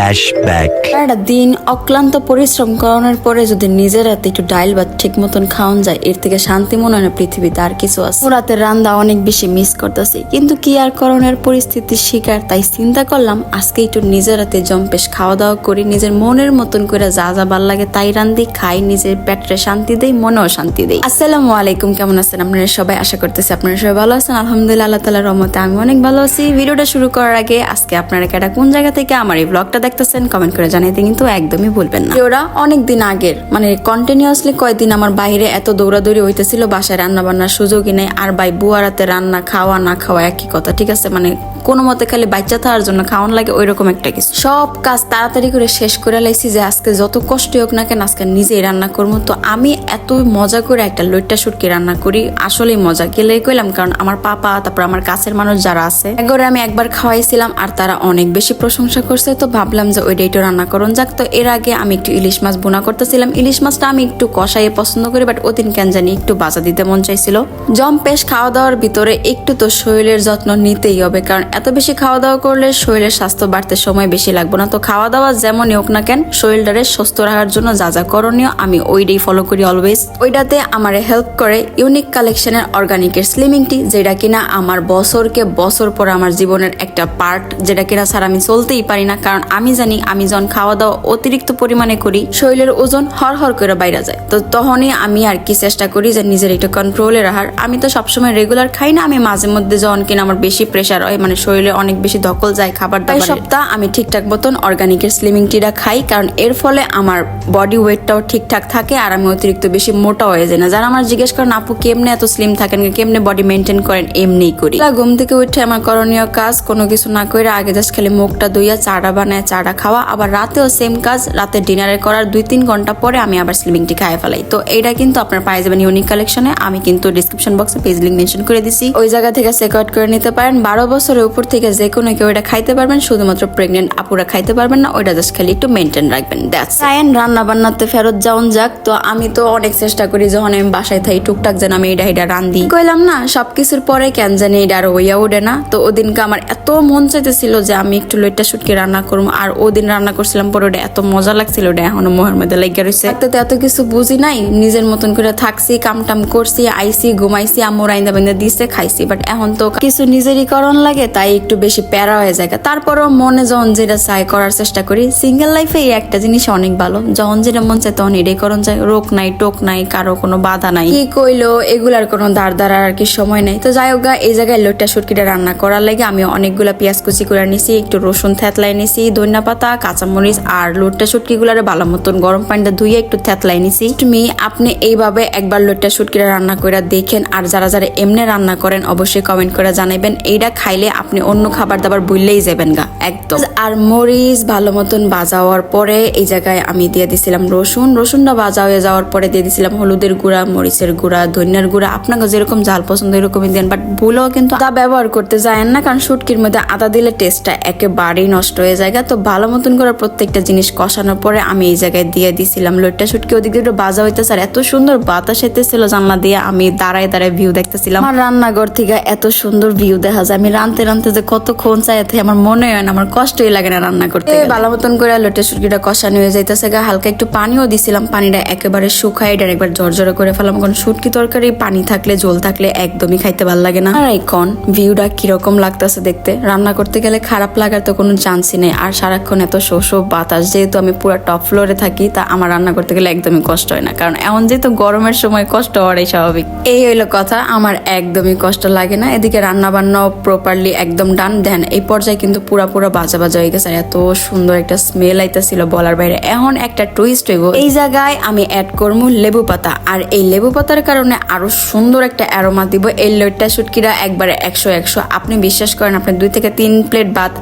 Flashback. একটা দিন অক্লান্ত পরিশ্রম করানোর পরে যদি নিজের হাতে একটু ডাইল ভাত ঠিক মতন খাওয়ান যায়, এর থেকে শান্তি মনে হয় পৃথিবীতে আর কিছু আছে। রাতের রান্দা অনেক বেশি মিস করতেছি। কিন্তু কি আর করণের পরিস্থিতির শিকার, তাই চিন্তা করলাম আজকে একটু নিজের হাতে জম্পেশ খাওয়া দাওয়া করি, নিজের মনের মতন করে যা যা ভালো লাগে তাই রান্ধি, খাই, নিজের পেটে শান্তি দেই, মনেও শান্তি দেই। আসসালামু আলাইকুম, কেমন আছেন আপনারা সবাই? আশা করতেছি আপনারা সবাই ভালো আছেন। আলহামদুলিল্লাহ, আল্লাহ তালার রহমতে আমি অনেক ভালো আছি। ভিডিওটা শুরু করার আগে আজকে আপনারা কেটা কোন জায়গা থেকে আমার এই ব্লগটা দেখতেছেন কমেন্ট করে জানাইতে কিন্তু একদমই ভুলবেন না। ওরা অনেক দিন আগের মানে কন্টিনিউয়াসলি কয়েকদিন আমার বাইরে এত দৌড়াদৌড়ি হইতেছিল, বাসায় রান্না বান্নার সুযোগই নেই, আর ভাই বুয়ারাতে রান্না খাওয়া না খাওয়া একই কথা, ঠিক আছে? মানে কোনো মতে খালি বাচ্চা থাকার জন্য খাওয়ান লাগে ওই রকম একটা কিছু। সব কাজ তাড়াতাড়ি করে শেষ করে লাইছি যে আজকে যত কষ্ট হোক না কেন আজকে নিজেই রান্না করব। তো আমি এত মজা করে একটা লইট্টা শুটকি রান্না করি, আসলেই মজা। গেলে কইলাম, কারণ আমার পাপা, তারপর আমার কাছের মানুষ যারা আছে, একবার আমি একবার খাওয়াইছিলাম, আর তারা অনেক বেশি প্রশংসা করছে, তো ভাবলাম যে ওইটা একটু রান্না করুন। যাক, তো এর আগে আমি একটু ইলিশ মাছ বোনা করতেছিলাম। ইলিশ মাছটা আমি একটু কষাইয়ে পছন্দ করি বাট ওদিন কেন জানি একটু বাজা দিতে মন চাইছিল। জম পেশ খাওয়া দাওয়ার ভিতরে একটু তো শরীরের যত্ন নিতেই হবে, কারণ এত বেশি খাওয়া দাওয়া করলে শরীরের স্বাস্থ্য বাড়তে সময় বেশি লাগবে না। তো খাওয়া দাওয়া যেমনই হোক না কেন, শরীরটারে সুস্থ রাখার জন্য যা যা করণীয় আমি ওইটাই ফলো করি অলওয়েজ ওইটাতে আমার হেল্প করে ইউনিক কালেকশনের অর্গানিকের স্লিমিং টি যেটা কিনা আমার বছরকে বছর পর আমার জীবনের একটা পার্ট যেটা কিনা স্যার আমি চলতেই পারি না, কারণ আমি জানি আমি যখন খাওয়া দাওয়া অতিরিক্ত পরিমাণে করি শরীরের ওজন হর হর করে বাইরে যায়। তো তখনই আমি আর কি চেষ্টা করি যে নিজের একটু কন্ট্রোলে রাখার আমি তো সবসময় রেগুলার খাই না আমি মাঝে মধ্যে যখন কিনা আমার বেশি প্রেশার হয় মানে শরীরে অনেক বেশি ধকল যায় খাবার দাবার সপ্তাহ আমি ঠিকঠাক মতন অর্গানিকের স্লিমিং টিটা খাই কারণ এর ফলে আমার বডি ওয়েটটাও ঠিকঠাক থাকে আর আমি অতিরিক্ত বেশি মোটা হয়ে যায় না। যারা আমার জিজ্ঞেস করেন আপু কেমনে এত স্লিম থাকেন? কেমনে বডি মেনটেন করেন? এমনিই করি। ঘুম থেকে উঠে আমার করণীয় কাজ কোনো কিছু না করে আগে জাস্ট খালি মুখটা ধুইয়া চাটা বানায় চাটা খাওয়া, আবার রাতেও সেম কাজ, রাতে ডিনারে করার দুই তিন ঘণ্টা পরে আমি আবার স্লিমিং টি খাই ফেলাই। তো এইটা কিন্তু আপনার পাই যাবেন ইউনিক কালেকশনে আমি কিন্তু ডিসক্রিপশন বক্সে পেজ লিঙ্ক মেনশন করে দিছি। ওই জায়গা থেকে চেক আউট করে নিতে পারেন। বারো বছরের উপর থেকে যে কোনো কেউ এটা খাইতে পারবেন। শুধুমাত্র প্রেগনেন্ট আপুরা খাইতে পারবেন না, ওইটা জাস্ট খালি একটু মেনটেন রাখবেন। সায়েন রান্না বান্নাতে ফেরত যাওন যাক। তো আমি তো অনেক চেষ্টা করি যখন আমি বাসায় থাকি, টুকটাক যেন আমি এটা এটা রান্ধি। কইলাম না, সবকিছুর পরে কেন জানি এটা আর হইয়া ওঠে না। তো ওদিনকে আমার এত মন চাইতেছিল যে আমি একটু লইটা শুটকি রান্না করব আর ওদিন রান্না করছিলাম পরে ওটা এত মজা লাগছিল ওটা এখনও মোহের মধ্যে লেগে রয়েছে তো এত কিছু বুঝি নাই, নিজের মতন করে থাকছি কাম টাম করছি আইসি ঘুমাইছি, আম্মু রাইন্দা বাইন্দা দিছে, খাইছি বাট এখন তো কিছু নিজেরই করণ লাগে, তাই একটু বেশি প্যারা হয়ে যায়। তারপরও মনে যখন যেটা চাই করার চেষ্টা করি সিঙ্গেল লাইফে এই একটা জিনিস অনেক ভালো, যখন যেটা মন চায় তখন এটাই করণ যায়, রোগ নাই, টোক নাই, কারও কোনো বাধা নাই। কি কইলো, এগুলার কোনো দাঁড় দাঁড়ার আর কি সময় নাই। তো যাই হোক এই জায়গায় লোটটা সুটকিটা রান্না করার লাগে আমি অনেকগুলা পেঁয়াজ কুচি করে নিছি, একটু রসুন থেতলাই নিছি ধনিয়া পাতা কাঁচামরিচ আর লোটটা সুটকি গুলারে ভালো মতন গরম পানিটা ধুয়ে একটু থেতলাই নিছি। তুমি আপনি এইভাবে একবার লোটটা সুটকিটা রান্না করে দেখেন আর যারা যারা এমনি রান্না করেন অবশ্যই কমেন্ট করে জানাবেন এইটা খাইলে আপনি অন্য খাবার দাবার বললেই যাবেন গা, একদম। আর মরিচ ভালো মতন ভাজা হওয়ার পরে এই জায়গায় আমি দিয়ে দিছিলাম রসুন। রসুনটা ভাজা হয়ে যাওয়ার পরে দিয়ে দিছিলাম হলুদের গুঁড়া, মরিচের গুঁড়া, ধনিয়ার গুঁড়া। আপনাকে যেরকম ঝাল পছন্দ এরকমই দেন বাট ভুলও কিন্তু আদা ব্যবহার করতে যায় না, কারণ শুটকির মধ্যে আদা দিলে টেস্টটা একেবারেই নষ্ট হয়ে যায় তো ভালো মতন করে প্রত্যেকটা জিনিস কষানোর পরে আমি এই জায়গায় দিয়ে দিছিলাম। লইট্টা শুটকি ওদিক দিয়ে একটু ভাজা হইতেছে আর এত সুন্দর বাতাস এতেছিল জানলা দিয়ে আমি দাঁড়ায় দাঁড়ায় ভিউ দেখতেছিলাম। আমার রান্নাঘর থেকে এত সুন্দর ভিউ দেখা যায়। আমি রানতে রানতে যে কতক্ষণ চাই এতে আমার মনে হয় না আমার কষ্টই লাগে না রান্না করতে ভালো মতন করে লটে সুটকিটা কষানো হয়ে যাইতেছে গা। হালকা একটু পানিও দিছিলাম পানিটা একেবারে শুকাই এটা একবার জর্জরে করে ফেলাম। কারণ শুটকি তরকারি পানি থাকলে জল থাকলে একদমই খাইতে ভালো লাগে না। আর এখন ভিউটা কীরকম লাগতেছে দেখতে? রান্না করতে গেলে খারাপ লাগার তো কোনো চান্সই নেই। আর সারাক্ষণ এত শোষো বাতাস, যেহেতু আমি পুরো টপ ফ্লোরে থাকি, তা আমার রান্না করতে গেলে একদমই কষ্ট হয় না। কারণ এমন যেহেতু গরমের সময় কষ্ট হওয়ারই স্বাভাবিক। এই হইল কথা, আমার একদমই কষ্ট লাগে না। এদিকে রান্না বান্নাও প্রপারলি একদম ডান দেন এই পর্যায়ে কিন্তু পুরা পুরা বাজা বাজা হয়ে গেছে, আর এত সুন্দর একটা স্মেল আইতেছিল বলার বাইরে। এখন একটা টুইস্ট হইব, এই জায়গায় আমি অ্যাড করব লেবু পাতা, আর এই লেবু পাতার কারণে আরও সুন্দর একটা অ্যারোমা দিব। এই লইট্টা শুটকিরা একবারে একশো একশো। আপনি বিশ্বাস করেন, আপনি দুই থেকে তিন প্লেট ভাত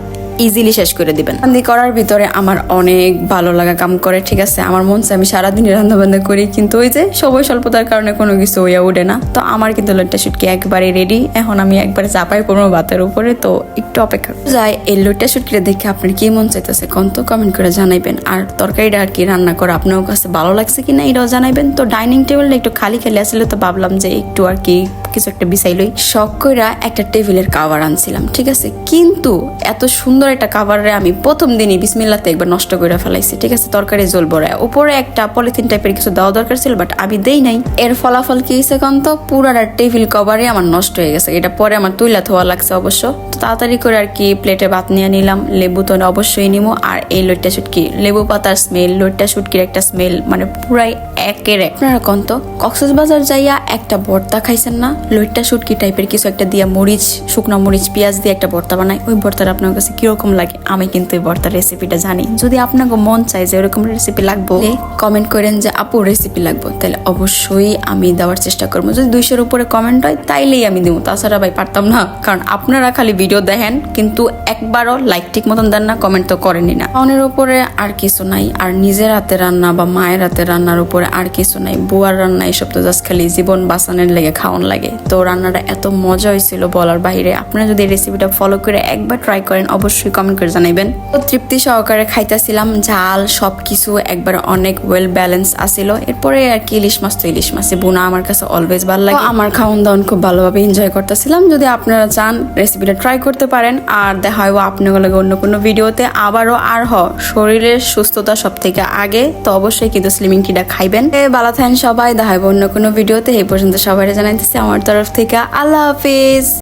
ইজিলি শেষ করে দিবেন। রান্দি করার ভিতরে আমার অনেক ভালো লাগা কাম করে, ঠিক আছে? আমার মন চাই আমি সারাদিন রান্না বান্না করি, কিন্তু ওই যে সময় স্বল্পতার কারণে কোনো কিছু হইয়া ওঠে না। তো আমার কিন্তু লইট্টা শুটকি একবারে রেডি এখন আমি একবারে চাপাই পড়ব ভাতের উপরে, তো একটু অপেক্ষা যাই, এই লইট্টা শুটকিটা দেখে আপনার কি মন চাইতেছে কোন তো কমেন্ট করে জানাইবেন। আর তরকারিটা আর কি রান্না করা আপনার কাছে ভালো লাগছে কিনা এটাও জানাইবেন। তো ডাইনিং টেবিলটা একটু খালি খালি আসলে তো ভাবলাম যে একটু আর কি কিছু একটা বিছাইলই শখ কইরা একটা টেবিলের কাভার আনছিলাম, ঠিক আছে? কিন্তু এত সুন্দর একটা কাভারে আমি প্রথম দিনই বিসমিল্লাতে একবার নষ্ট করে ফেলাইছি, ঠিক আছে? তরকারি জল বড়ায়। উপরে একটা পলিথিন টাইপের কিছু দেওয়া দরকার ছিল বাট আমি দেই নাই। এর ফলাফল কি হয়েছে কারণ তো? পুরাটা টেবিল কভারে আমার নষ্ট হয়ে গেছে। এটা পরে আমার তুইলা ধোয়া লাগছে অবশ্য। তাড়াতাড়ি করে আর কি প্লেটে ভাত নিয়ে নিলাম। লেবু তো অবশ্যই নিবো আর এই লইট্টা শুটকি, লেবু পাতার স্মেল লইট্টা শুটকির একটা স্মেল মানে পুরাই একের এক। আপনারা কন তো? কক্সবাজার যাইয়া একটা ভর্তা খাইছেন না? লইট্টা শুটকি টাইপের কিছু একটা দিয়া মরিচ, শুকনো মরিচ, পেঁয়াজ দিয়ে একটা ভর্তা বানাই। ওই ভর্তাটা আপনার কাছে কীরকম লাগে? আমি কিন্তু এই ভর্তার রেসিপিটা জানি। যদি আপনাকে মন চায় যে ওরকম রেসিপি লাগবো কমেন্ট করেন যে, আপু রেসিপি লাগবো? তাহলে অবশ্যই আমি দেওয়ার চেষ্টা করব। যদি দুইশোর উপরে কমেন্ট হয়, তাইলেই আমি দেবো তাছাড়া ভাই, পারতাম না। কারণ আপনারা খালি ভিডিও দেখেন, কিন্তু একবারও লাইক ঠিক মতন দেন না কমেন্ট তো করেনি না। খাওয়ানোর উপরে আর কিছু নাই। আর নিজের হাতে রান্না বা মায়ের হাতে রান্নার উপরে আর কিছু নাই। বুয়ার রান্না, এসব তো জাস্ট খালি জীবন বাঁচানোর লেগে খাওয়ান লাগে। তো রান্নাটা এত মজা হয়েছিল বলার বাইরে। আপনারা যদি রেসিপিটা ফলো করে একবার ট্রাই করেন, অবশ্যই কমেন্ট করে জানাইবেন। তো তৃপ্তি সহকারে খাইতেছিলাম, ঝাল সব কিছু একবার অনেক ওয়েল ব্যালেন্স আসিল এরপরে আর কি ইলিশ মাছ তো ইলিশ মাছে বোনা আমার কাছে অলওয়েজ ভালো লাগে। আমার খাওয়ান দাওয়ান খুব ভালোভাবে এনজয় করতেছিলাম। যদি আপনারা চান রেসিপিটা ট্রাই করতে পারেন। আর দেখা হয় আপনাগুলোকে অন্য কোনো ভিডিওতে আবারও আর হ, শরীরের সুস্থতা সব থেকে আগে। তো অবশ্যই কিন্তু স্লিমিং টিটা খাইবেন। ভালো থাকেন সবাই। দেখা অন্য কোনো ভিডিওতে এই পর্যন্ত সবাই জানাইতেছি। আমার তরফ থেকে আল্লাহ হাফিজ।